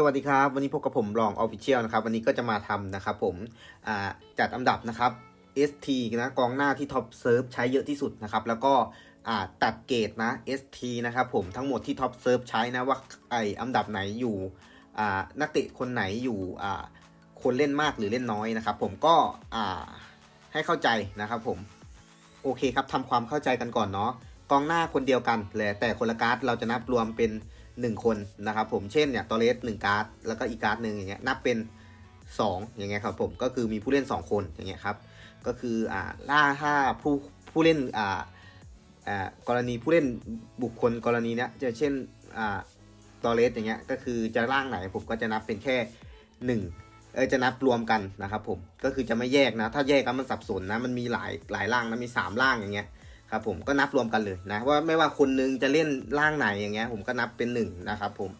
สวัสดีครับ วันนี้พบกับผมรองออฟฟิเชียลนะครับ วันนี้ก็จะมาทำนะครับผมจัดอันดับนะครับ ST นะกองหน้าที่ท็อปเซิร์ฟใช้เยอะที่สุดนะครับ แล้วก็ตัดเกรดนะ ST นะครับผมทั้งหมดที่ท็อปเซิร์ฟใช้นะว่าไออันดับไหนอยู่นักเตะคนไหนอยู่คนเล่นมากหรือเล่นน้อยนะครับ ผมก็ให้เข้าใจนะครับผม โอเคครับทำความเข้าใจกันก่อนเนาะกองหน้าคนเดียวกันแหละแต่คนละการ์ดเราจะนับรวมเป็น 1 คนนะครับผมเช่นเนี่ยตอเลสหนึ่งการ์ดแล้วก็อีกการ์ดหนึ่งอย่างเงี้ยนับเป็น 2 อย่างเงี้ยครับผมก็คือมีผู้เล่น 2 คนอย่างเงี้ยครับก็คืออ่าล่าถ้าผู้ผู้เล่นอ่าอ่ากรณีผู้เล่นบุคคลกรณีเนี้ยจะเช่นอ่าตอเลสอย่างเงี้ยก็คือจะร่างไหนผมก็จะนับเป็นแค่ 1เออจะนับรวมกันนะครับผมก็คือจะไม่แยกนะ ถ้าแยกกันมันสับสนนะ มันมีหลายหลายร่างนะมีสามร่างอย่างเงี้ย ครับผมก็นับรวมกันเลยนะว่าไม่ว่าคนนึงจะเล่นร่างไหนอย่างเงี้ยผมก็นับเป็น1นะครับผม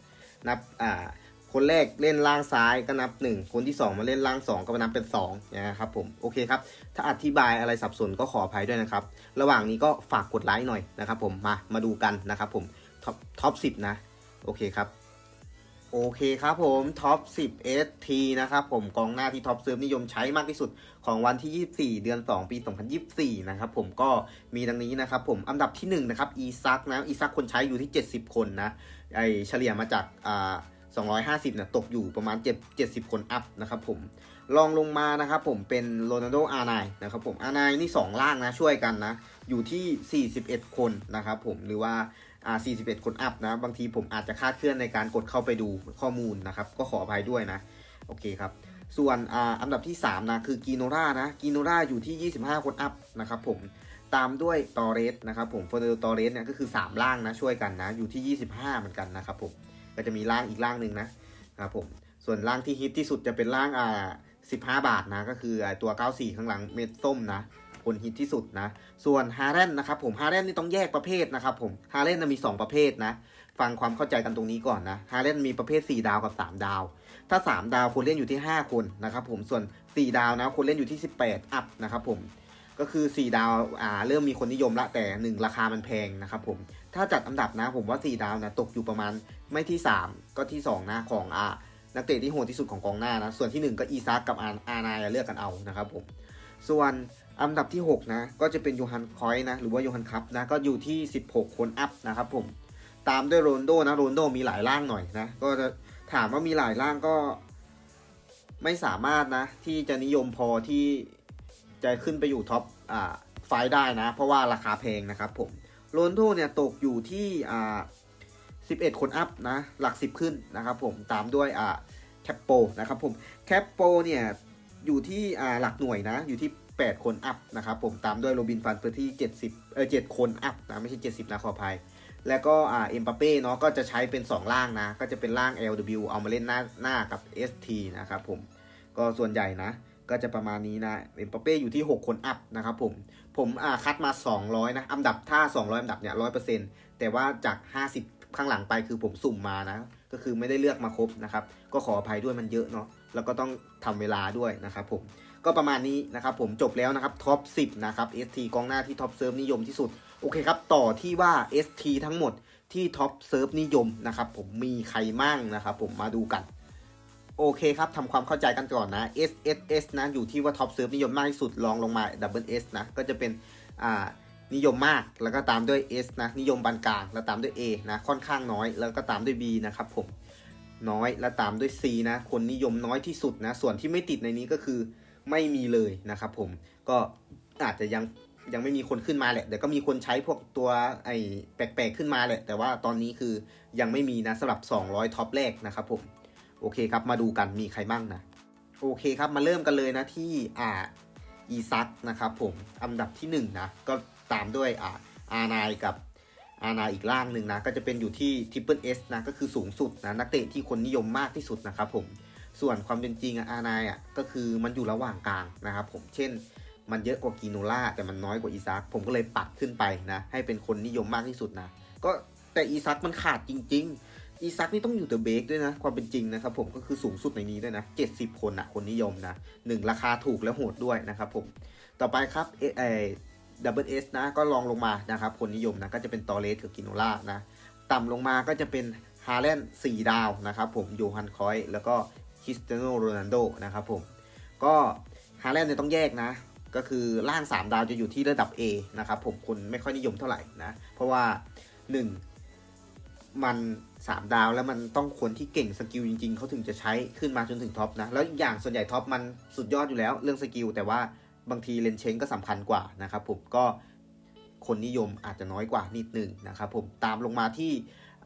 นับอ่าคนแรกเล่นล่างซ้ายก็นับ 1 คนที่ 2 มาเล่นล่าง 2 ก็นับเป็น2นะครับผมโอเคครับถ้าอธิบายอะไรสับสนก็ขออภัยด้วยนะครับ ระหว่างนี้ก็ฝากกดไลค์หน่อยนะครับผมมามาดูกันนะครับผมท็อปท็อปสินะโอเคครับ โอเคครับผมท็อป 10 ST นะครับผมกองหน้าที่ท็อปเซิร์ฟนิยมใช้มากที่สุดของวันที่ 24 เดือน 2 ปี 2024 นะครับผมก็มีดังนี้นะครับผมอันดับที่1นะครับอีซักนะอีซักคนใช้อยู่ที่ 70 คนนะไอเฉลี่ยมาจากอ่า250เนี่ยตกอยู่ประมาณ 7 70 คนอัพนะครับผมลองลงมานะครับผมเป็นโรนัลโดอาร์ไนนะครับผมอาร์ไนนี่ 2 ล่างนะช่วยกันนะอยู่ที่ 41 คนนะครับผมหรือว่าอ่า 41 คนอัพนะ บางทีผมอาจจะคาดเคลื่อนในการกดเข้าไปดูข้อมูลนะครับ ก็ขออภัยด้วยนะ โอเคครับ ส่วนออันดับที่ 3 นะ คือกีโนรานะ กีโนราอยู่ที่ 25 คนอัพนะครับผม ตามด้วยตอเรสนะครับผมเฟอร์เดลตอเรสเนี่ยก็คือ 3 ล่างนะ ช่วยกันนะ อยู่ที่ 25 เหมือนกันนะครับผม ก็จะมีล่างอีกล่างหนึ่งนะครับผม ส่วนล่างที่ฮิตที่สุดจะเป็นล่างอ่า15 บาทนะ ก็คือตัว 94 ข้างหลังเม็ดส้มนะ คนฮิตที่สุดนะ ส่วนฮาร์เรนนะครับผมฮาร์เรนนี่ต้องแยกประเภทนะครับผมฮาร์เรนมี 2 ประเภทนะ ฟังความเข้าใจกันตรงนี้ก่อนนะฮาร์เรนมีประเภท 4 ดาวกับ 3 ดาว ถ้า 3 ดาวคนเล่นอยู่ที่ 5 คนนะครับผมส่วน 4 ดาวนะคนเล่นอยู่ที่ 18 อัพนะครับผมก็คือ 4 ดาวอ่าเริ่มมีคนนิยมละแต่ 1 ราคามันแพงนะครับผมถ้าจัดอันดับนะผมว่า 4 ดาวนะตกอยู่ประมาณไม่ที่ 3 ก็ที่ 2 นะของอ่านักเตะที่โหดที่สุดของกองหน้านะ ส่วนที่ 1 ก็อีซักกับอาร์อาร์นายเลือกกันเอานะครับผม ส่วน อันดับที่ 6 นะ ก็จะเป็นยูฮันคอยนะ หรือว่ายูฮันคัพนะ ก็อยู่ที่ 16 คนอัพนะครับผม ตามด้วยโรนโดนะ โรนโดมีหลายร่างหน่อยนะ ก็จะถามว่ามีหลายร่างก็ ไม่สามารถนะ ที่จะนิยมพอที่จะขึ้นไปอยู่ท็อปอ่าไฟได้นะ เพราะว่าราคาแพงนะครับผม โรนโดเนี่ยตกอยู่ที่อ่า11 คนอัพนะ หลัก 10 ขึ้นนะครับผม ตามด้วยอ่าแคปโปนะครับผม แคปโปเนี่ยอยู่ที่อ่าหลักหน่วยนะ อยู่ที่ 8 คนอัพนะครับผมตามด้วยโรบินฟันเปอร์ที่ 70เออ7คนอัพนะไม่ใช่ 70 นะขออภัย แล้วก็อ่าเอ็มปาเป้เนาะก็จะใช้เป็น 2 ล่างนะ ก็จะเป็นล่าง LW เอามาเล่นหน้าหน้ากับ ST นะครับผมก็ส่วนใหญ่นะ ก็จะประมาณนี้นะเอ็มปาเป้อยู่ที่ 6 คนอัพนะครับผมผมอ่าคัดมา 200 นะอันดับถ้า 200 อันดับเนี่ย100%แต่ว่าจาก 50 ข้างหลังไปคือผมสุ่มมานะก็คือไม่ได้เลือกมาครบนะครับ ก็ขออภัยด้วยมันเยอะเนาะแล้วก็ต้องทำเวลาด้วยนะครับผม ก็ประมาณนี้นะครับผมจบแล้วนะครับท็อป 10 นะครับ ST กองหน้าที่ท็อปเซิร์ฟนิยมที่สุด โอเคครับ ต่อที่ว่า ST ทั้งหมดที่ท็อปเซิร์ฟนิยมนะครับผมมีใครมั่งนะครับผมมาดูกัน โอเคครับทำความเข้าใจกันก่อนนะ S S S นะอยู่ที่ว่าท็อปเซิร์ฟนิยมมากที่สุดลองลงมา Double S นะก็จะเป็นอ่านิยมมากแล้วก็ตามด้วย S นะนิยมปานกลางแล้วตามด้วย A นะค่อนข้างน้อย แล้วก็ตามด้วย B นะครับผมน้อยแล้วตามด้วย C นะคนนิยมน้อยที่สุดนะส่วนที่ไม่ติดในนี้ก็คือ ไม่มีเลยนะครับผมก็อาจจะยังยังไม่มีคนขึ้นมาแหละเดี๋ยวก็มีคนใช้พวกตัวไอ้แปลกๆขึ้นมาแหละ แต่ว่าตอนนี้คือยังไม่มีนะสำหรับ 200 ท็อปแรกนะครับผม โอเคครับ มาดูกันมีใครบ้างนะ โอเคครับ มาเริ่มกันเลยนะที่อ่าอีซักนะครับผม อันดับที่1นนะก็ตามด้วยอ่าอานายกับอานายอีกล่างหนึ่งนะ ก็จะเป็นอยู่ที่ Triple S นะ ก็คือสูงสุดนะ นักเตะที่คนนิยมมากที่สุดนะครับผม ส่วนความเป็นจริงอานายอะก็คือมันอยู่ระหว่างกลางนะครับผมเช่น มันเยอะกว่ากีโนล่าแต่มันน้อยกว่าอีซักผมก็เลยปัดขึ้นไปนะให้เป็นคนนิยมมากที่สุดนะก็แต่อีซักมันขาดจริง ๆ อีซักนี่ต้องอยู่เดอะเบรกด้วยนะ ความเป็นจริงนะครับผมก็คือสูงสุดในนี้ด้วยนะ 70 คนนะคนนิยมนะหนึ่งราคาถูกและโหดด้วยนะครับผมต่อไปครับเอเอดับเบิลเอสนะก็ลองลงมานะครับคนนิยมนะก็จะเป็นตอเลสกับกิโนล่านะต่ำลงมาก็จะเป็นฮาแลนด์4ดาวนะครับผมโยฮันคอยส์แล้วก็ ริสเตียโนโรนัลโดนะครับผม ก็ฮาแลนด์เนี่ยต้องแยกนะ ก็คือล่าง 3 ดาวจะอยู่ที่ระดับ A นะครับผมคนไม่ค่อยนิยมเท่าไหร่นะ เพราะว่า 1 มัน 3 ดาวแล้วมันต้องคนที่เก่งสกิลจริง ๆ เขาถึงจะใช้ขึ้นมาจนถึงท็อปนะ แล้วอีกอย่างส่วนใหญ่ท็อปมันสุดยอดอยู่แล้ว เรื่องสกิลแต่ว่าบางทีเลนเชงก็สำคัญกว่านะครับผมก็คนนิยมอาจจะน้อยกว่านิดหนึ่งนะครับผมตามลงมาที่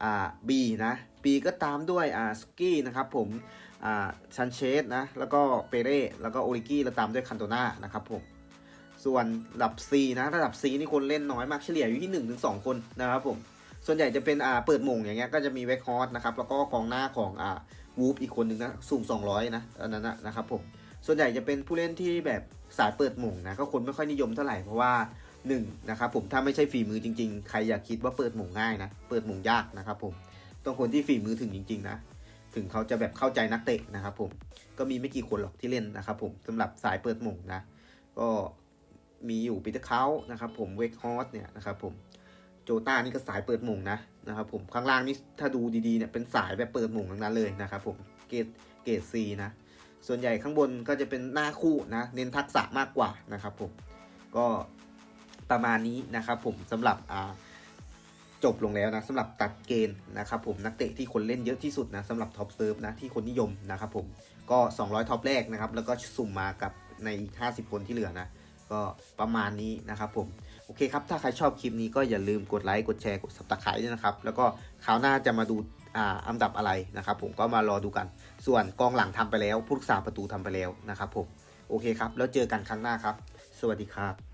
อ่า B นะ B ก็ตามด้วยอ่าสกี้นะครับผมอ่าชันเชสนะ แล้วก็เปเร่แล้วก็โอริกี้แล้วตามด้วยคันโตนานะครับผมส่วนระดับ C นะระดับ C นี่คนเล่นน้อยมากเฉลี่ยอยู่ที่1นถึงสคนนะครับผมส่วนใหญ่จะเป็นอ่าเปิดมงอย่างเงี้ยก็จะมีเวคฮอสนะครับแล้วก็กองหน้าของอ่าวูฟอีกคนหนึ่งนะสูง 200 นะอันนั้นนะครับผมส่วนใหญ่จะเป็นผู้เล่นที่แบบสายเปิดหมงนะก็คนไม่ค่อยนิยมเท่าไหร่เพราะว่า 1นะครับผมถ้าไม่ใช่ฝีมือจริง ๆ ใครอยากคิดว่าเปิดหมงง่ายนะ เปิดหมงยากนะครับผมต้องคนที่ฝีมือถึงจริง ๆ นะ ถึงเขาจะแบบเข้าใจนักเตะนะครับผมก็มีไม่กี่คนหรอกที่เล่นนะครับผมสำหรับสายเปิดหมงนะ ก็มีอยู่ปีเตอร์เขานะครับผมเวกฮอสเนี่ยนะครับผมโจต้านี่ก็สายเปิดหมงนะนะครับผมข้างล่างนี่ถ้าดูดีๆเนี่ยเป็นสายแบบเปิดหมงทั้งนั้นเลยนะครับผมเกรดเกรดซีนะส่วนใหญ่ข้างบนก็จะเป็นหน้าคู่นะเน้นทักษะมากกว่านะครับผมก็ ประมาณนี้นะครับผมสำหรับจบลงแล้วนะสำหรับตัดเกณฑ์นะครับผมนักเตะที่คนเล่นเยอะที่สุดนะสำหรับท็อปเซิร์ฟนะที่คนนิยมนะครับผมก็ 200 ท็อปแรกนะครับแล้วก็สุ่มมากับในอีก 50 คนที่เหลือนะก็ประมาณนี้นะครับผมโอเคครับ ถ้าใครชอบคลิปนี้ก็อย่าลืมกดไลค์ กดแชร์ กด subscribe ด้วยนะครับ แล้วก็คราวหน้าจะมาดูอ่าอันดับอะไรนะครับผมก็มารอดูกัน ส่วนกองหลังทำไปแล้วผู้รักษาประตูทำไปแล้วนะครับผมโอเคครับ แล้วเจอกันครั้งหน้าครับ สวัสดีครับ